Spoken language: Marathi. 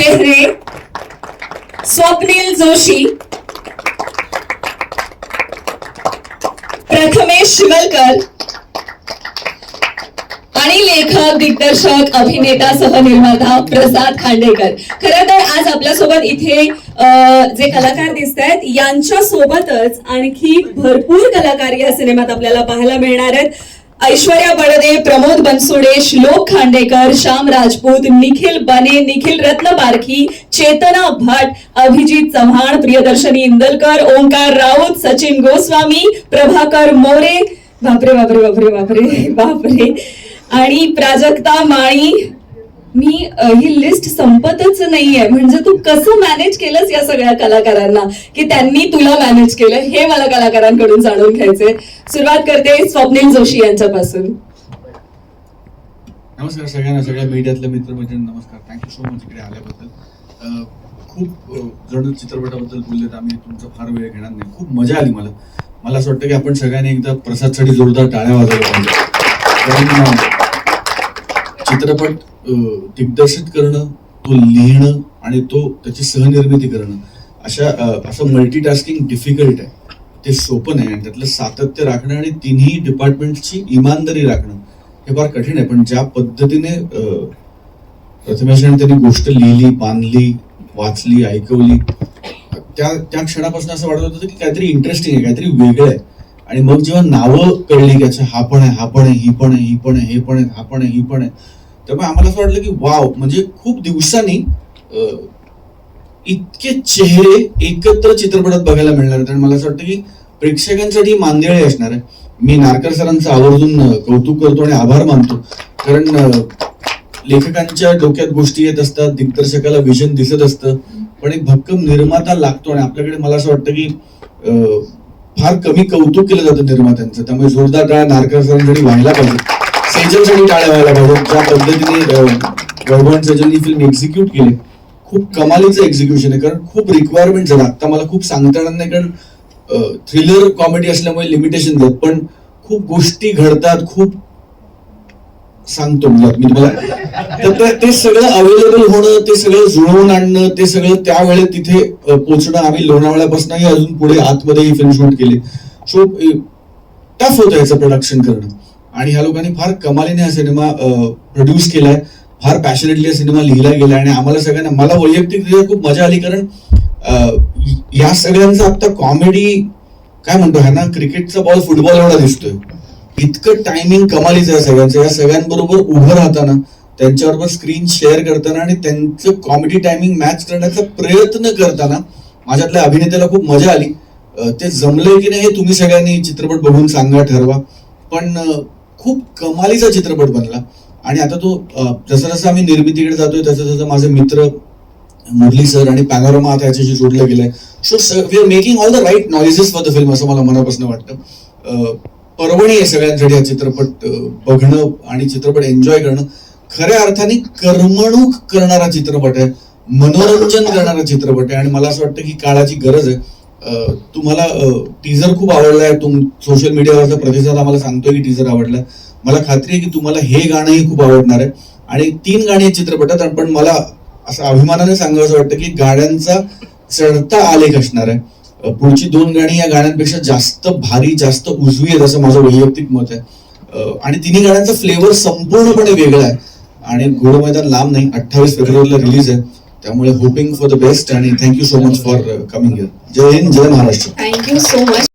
बेहरे स्वप्नील जोशी प्रथमेश शिवलकर आणि लेखक दिग्दर्शक अभिनेता सहनिर्माता प्रसाद खांडेकर. खरं तर आज आपल्यासोबत इथे अं, जे कलाकार दिसत आहेत यांच्या सोबतच आणखी भरपूर कलाकार या सिनेमात आपल्याला पाहायला मिळणार आहेत. ऐश्वर्या बडदे प्रमोद बनसोडे श्लोक खांडेकर श्याम राजपूत निखिल बने निखिल रत्न बारखी चेतना भट अभिजित चव्हाण प्रियदर्शनी इंदलकर ओंकार राऊत सचिन गोस्वामी प्रभाकर मोरे बापरे बापरे बापरे बापरे बापरे. आणि प्राजक्ता माळी मी ही लिस्ट संपतच नाहीये. म्हणजे तू कसं मॅनेज केलंस या सगळ्या कलाकारांना? की त्यांनी तुला मॅनेज केलं हे मला कलाकारांकडून जाणून घ्यायचंय. सुरुवात करते स्वप्नील जोशी यांच्यापासून. नमस्कार सगळ्यांना सगळ्या मीडियातल्या मित्रमैत्रिणी नमस्कार. थँक्यू सो मच इकडे आल्याबद्दल. खूप जण चित्रपटाबद्दल बोललेत आम्ही तुमचा फार वेळ घेणार नाही. खूप मजा आली मला. मला असं वाटतं की आपण सगळ्यांनी एकदा प्रसादसाठी जोरदार टाळ्या वाजवल्या पाहिजे चित्रपट दिग्दर्शित करणं तो लिहिणं आणि तो त्याची सहनिर्मिती करणं अशा असं मल्टीटास्किंग डिफिकल्ट आहे. ते सोपं नाही आणि त्यातलं सातत्य राखणं आणि तिन्ही डिपार्टमेंटची इमानदारी राखणं हे फार कठीण आहे. पण ज्या पद्धतीने प्रथमेश प्रथमेशाने त्यांनी गोष्ट लिहिली बांधली वाचली ऐकवली त्या त्या क्षणापासून असं वाटत होतं की काहीतरी इंटरेस्टिंग आहे काहीतरी वेगळं आहे. आणि मग जेव्हा नावं कळली की अच्छा हा पण आहे हा पण आहे ही पण आहे ही पण आहे हे पण आहे हा पण आहे ही पण आहे त्यामुळे आम्हाला असं वाटलं की वाव. म्हणजे खूप दिवसांनी इतके चेहरे एकत्र चित्रपटात बघायला मिळणार आहेत. आणि मला असं वाटतं की प्रेक्षकांसाठी मांदेळे असणार आहे. मी नारकर सरांचं आवर्जून कौतुक करतो आणि आभार मानतो. कारण लेखकांच्या डोक्यात गोष्टी येत असतात दिग्दर्शकाला विजन दिसत असतं. पण एक भक्कम निर्माता लागतो आणि आपल्याकडे मला असं वाटतं की फार कमी कौतुक केलं जातं निर्मात्यांचं. त्यामुळे जोरदार टाळा नारकर सरांसाठी व्हायला पाहिजे. सेजलसाठी टाळ्या व्हायला पाहिजे ज्या पद्धतीने अं, वैभवन फिल्म एक्झिक्यूट केली खूप कमालीचं एक्झिक्युशन आहे. कारण खूप रिक्वायरमेंट झालं. आता मला खूप सांगता येणार नाही कारण थ्रिलर कॉमेडी असल्यामुळे लिमिटेशन देत पण खूप गोष्टी घडतात खूप सांगतो मी तुम्हाला तर ते- सगळं अवेलेबल होणं ते सगळं जुळवून आणणं ते सगळं त्यावेळेत तिथे अ, पोहोचणं. आम्ही लोणावळ्यापासूनही अजून पुढे आतमध्ये ही फिल्म शूट केली. सो टफ होतं याचं प्रोडक्शन करणं. आणि ह्या लोकांनी फार कमालीने हा सिनेमा प्रोड्यूस केलाय. फार पॅशनेटली हा सिनेमा लिहिला गेला आणि आम्हाला सगळ्यांना मला वैयक्तिकरित्या खूप मजा आली कारण या सगळ्यांचा आता कॉमेडी काय म्हणतो ह्या ना क्रिकेटचा बॉल फुटबॉल एवढा दिसतोय. इतकं टायमिंग कमालीचं आहे सगळ्यांचं. या सगळ्यांबरोबर उभं राहताना त्यांच्याबरोबर स्क्रीन शेअर करताना आणि त्यांचं कॉमेडी टायमिंग मॅच करण्याचा प्रयत्न करताना माझ्यातल्या अभिनेत्याला खूप मजा आली. ते जमलंय की नाही हे तुम्ही सगळ्यांनी चित्रपट बघून सांगा ठरवा. पण खूप कमालीचा चित्रपट बनला. आणि आता तो जसं जसं आम्ही निर्मितीकडे जातोय तसं तसं माझे मित्र मुरली सर आणि पॅनोरमा आता याच्याशी जोडलं गेलंय. So we are making all the right knowledges for the film असं मला मनापासून वाटतं. अं, पर्वणी आहे सगळ्यांसाठी हा चित्रपट बघणं आणि चित्रपट एन्जॉय करणं. खऱ्या अर्थाने करमणूक करणारा चित्रपट आहे मनोरंजन करणारा चित्रपट आहे. आणि मला असं वाटतं की काळाची गरज आहे. तुम्हाला टीजर खूप आवडला आहे तुम सोशल मीडियावरचा प्रतिसाद आम्हाला सांगतोय की टीजर आवडला मला खात्री आहे की तुम्हाला हे गाणंही खूप आवडणार आहे. आणि तीन गाणी आहेत चित्रपटात आणि पण मला असं अभिमानाने सांगावं वाटतं की गाण्यांचा चढता आलेख असणार आहे. पुढची दोन गाणी या गाण्यांपेक्षा जास्त भारी जास्त उजवी आहेत असं माझं वैयक्तिक मत आहे. आणि तिन्ही गाण्यांचा फ्लेवर संपूर्णपणे वेगळा आहे. आणि घोड मैदान लांब नाही अठ्ठावीस फेब्रुवारीला रिलीज आहे. त्यामुळे होपिंग फॉर द बेस्ट आणि thank you so much for coming here Jai Hind Jai Maharashtra. Thank you so much